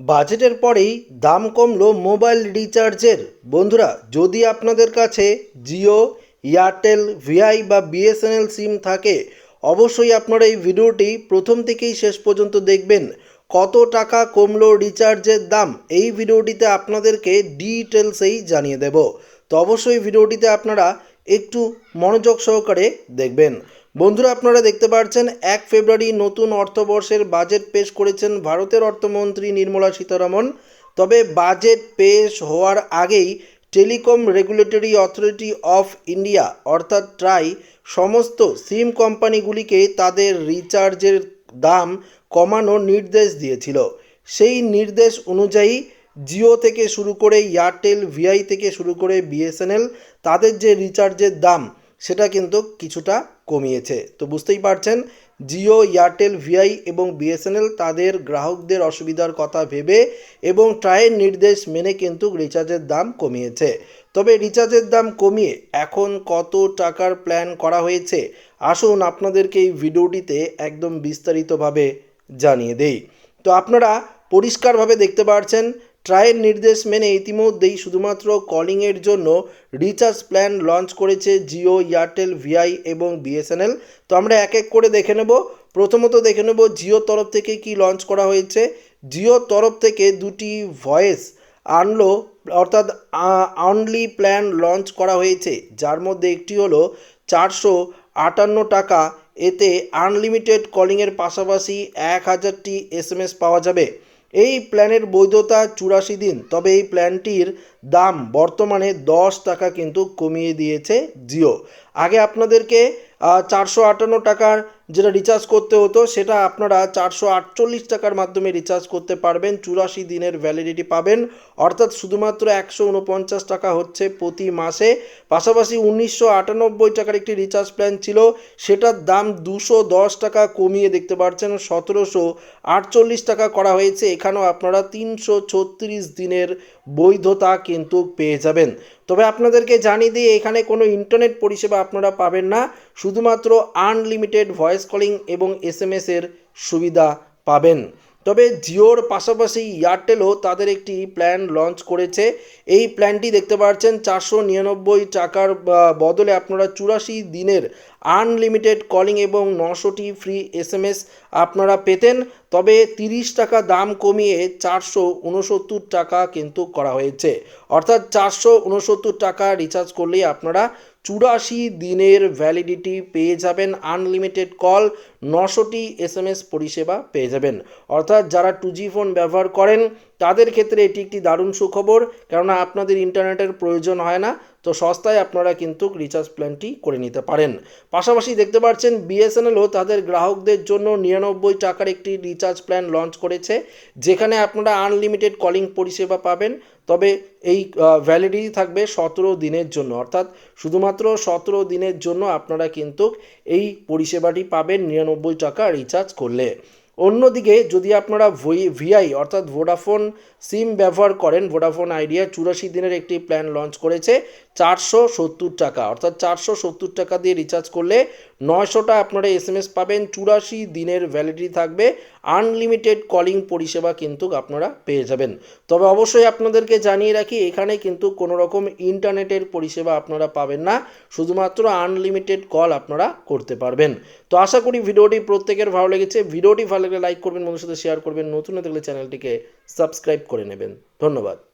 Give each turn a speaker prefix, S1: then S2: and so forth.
S1: বাজেটের পরেই দাম কমলো মোবাইল রিচার্জের। বন্ধুরা, যদি আপনাদের কাছে জিও, এয়ারটেল, ভিআই বা বিএসএনএল সিম থাকে, অবশ্যই আপনারা এই ভিডিওটি প্রথম থেকেই শেষ পর্যন্ত দেখবেন। কত টাকা কমলো রিচার্জের দাম? এই ভিডিওটিতে আপনাদেরকে ডিটেলসেই জানিয়ে দেব। তো অবশ্যই ভিডিওটিতে আপনারা একটু মনোযোগ সহকারে দেখবেন। বন্ধুরা, আপনারা দেখতে পাচ্ছেন এক ফেব্রুয়ারি নতুন অর্থবর্ষের বাজেট পেশ করেছেন ভারতের অর্থমন্ত্রী নির্মলা সীতারামন। তবে বাজেট পেশ হওয়ার আগেই telecom regulatory authority of India অর্থাৎ ট্রাই সমস্ত সিম কোম্পানিগুলিকে তাদের রিচার্জের দাম কমানোর নির্দেশ দিয়েছিল। সেই নির্দেশ অনুযায়ী জিও থেকে শুরু করে এয়ারটেল, ভিআই থেকে শুরু করে বিএসএনএল, তাদের যে রিচার্জের দাম, সেটা কিন্তু কিছুটা কমিয়েছে। তো বুঝতেই পারছেন, জিও, এয়ারটেল, ভিআই এবং বিএসএনএল তাদের গ্রাহকদের অসুবিধার কথা ভেবে এবং ট্রায়ের নির্দেশ মেনে কিন্তু রিচার্জের দাম কমিয়েছে। তবে রিচার্জের দাম কমিয়ে এখন কত টাকার প্ল্যান করা হয়েছে, আসুন আপনাদেরকে এই ভিডিওটিতে একদম বিস্তারিতভাবে জানিয়ে দেই। তো আপনারা পরিষ্কারভাবে দেখতে পাচ্ছেন ট্রায়ের নির্দেশ মেনে ইতিমধ্যেই শুধুমাত্র কলিংয়ের জন্য রিচার্জ প্ল্যান লঞ্চ করেছে জিও, এয়ারটেল, ভিআই এবং বিএসএনএল। তো আমরা এক এক করে দেখে নেব। প্রথমত দেখে নেব জিও তরফ থেকে কি লঞ্চ করা হয়েছে। জিও তরফ থেকে দুটি ভয়েস আনলো, অর্থাৎ অনলি প্ল্যান লঞ্চ করা হয়েছে, যার মধ্যে একটি হলো চারশো আটান্ন টাকা। এতে আনলিমিটেড কলিংয়ের পাশাপাশি এক হাজারটি এস পাওয়া যাবে। এই প্ল্যানের বৈধতা চুরাশি দিন, তবে এই প্ল্যানটির দাম বর্তমানে দশ টাকা কিন্তু কমিয়ে দিয়েছে জিও। আগে আপনাদেরকে চারশো আটান্ন টাকার যেটা রিচার্জ করতে হতো, সেটা আপনারা চারশো আটচল্লিশ টাকার মাধ্যমে রিচার্জ করতে পারবেন, চুরাশি দিনের ভ্যালিডিটি পাবেন। অর্থাৎ শুধুমাত্র একশো উনপঞ্চাশ টাকা হচ্ছে প্রতি মাসে। পাশাপাশি উনিশশো আটানব্বই টাকার একটি রিচার্জ প্ল্যান ছিল, সেটার দাম দুশো দশ টাকা কমিয়ে দেখতে পাচ্ছেন সতেরোশো আটচল্লিশ টাকা করা হয়েছে। এখানেও আপনারা তিনশো ছত্রিশ দিনের বৈধতা কিন্তু পেয়ে যাবেন। তবে আপনাদেরকে জানিয়ে দিই, এখানে কোনো ইন্টারনেট পরিষেবা আপনারা পাবেন না। শুধুমাত্র আনলিমিটেড ভয়েস কলিং এবং এস এর সুবিধা পাবেন। তবে জিওর পাশাপাশি এয়ারটেলও তাদের একটি প্ল্যান লঞ্চ করেছে। এই প্ল্যানটি দেখতে পাচ্ছেন চারশো নিরানব্বই টাকার বদলে আপনারা চুরাশি দিনের আনলিমিটেড কলিং এবং নশোটি ফ্রি এস এম এস আপনারা পেতেন। তবে তিরিশ টাকা দাম কমিয়ে চারশো উনসত্তর টাকা কিন্তু করা হয়েছে। অর্থাৎ চারশো উনসত্তর টাকা রিচার্জ করলেই আপনারা চুরাশি দিনের ভ্যালিডিটি পেয়ে যাবেন আনলিমিটেড কল নশোটি এস এম এস পরিষেবা পেয়ে যাবেন। অর্থাৎ যারা টু জি ফোন ব্যবহার করেন, তাদের ক্ষেত্রে এটি একটি দারুণ সুখবর, কেননা আপনাদের ইন্টারনেটের প্রয়োজন হয় না, তো সস্তায় আপনারা কিন্তু রিচার্জ প্ল্যানটি করে নিতে পারেন। পাশাপাশি দেখতে পাচ্ছেন বিএসএনএলও তাদের গ্রাহকদের জন্য নিরানব্বই টাকার একটি রিচার্জ প্ল্যান লঞ্চ করেছে, যেখানে আপনারা আনলিমিটেড কলিং পরিষেবা পাবেন। তবে এই ভ্যালিডিটি থাকবে সতেরো দিনের জন্য। অর্থাৎ শুধুমাত্র সতেরো দিনের জন্য আপনারা কিন্তু এই পরিষেবাটি পাবেন নিরানব্বই টাকা রিচার্জ করলে। অন্যদিকে যদি আপনারা ভিআই অর্থাৎ ভোডাফোন সিম ব্যবহার করেন ভোডাফোন আইডিয়া চুরাশি দিনের একটি প্ল্যান লঞ্চ করেছে। চারশো সত্তর টাকা, অর্থাৎ চারশো সত্তর টাকা দিয়ে রিচার্জ করলে নয়শোটা আপনারা এস এম এস পাবেন। চুরাশি দিনের ভ্যালিডিটি থাকবে। আনলিমিটেড কলিং পরিষেবা কিন্তু আপনারা পেয়ে যাবেন। তবে অবশ্যই আপনাদেরকে জানিয়ে রাখি, এখানে কিন্তু কোনো রকম ইন্টারনেটের পরিষেবা আপনারা পাবেন না। শুধুমাত্র আনলিমিটেড কল আপনারা করতে পারবেন। তো আশা করি ভিডিওটি প্রত্যেকের ভালো লেগেছে। ভিডিওটি ভালো লাগলে লাইক করবেন বন্ধুর সাথে শেয়ার করবেন। নতুন থাকলে চ্যানেলটিকে সাবস্ক্রাইব করে নেবেন। ধন্যবাদ।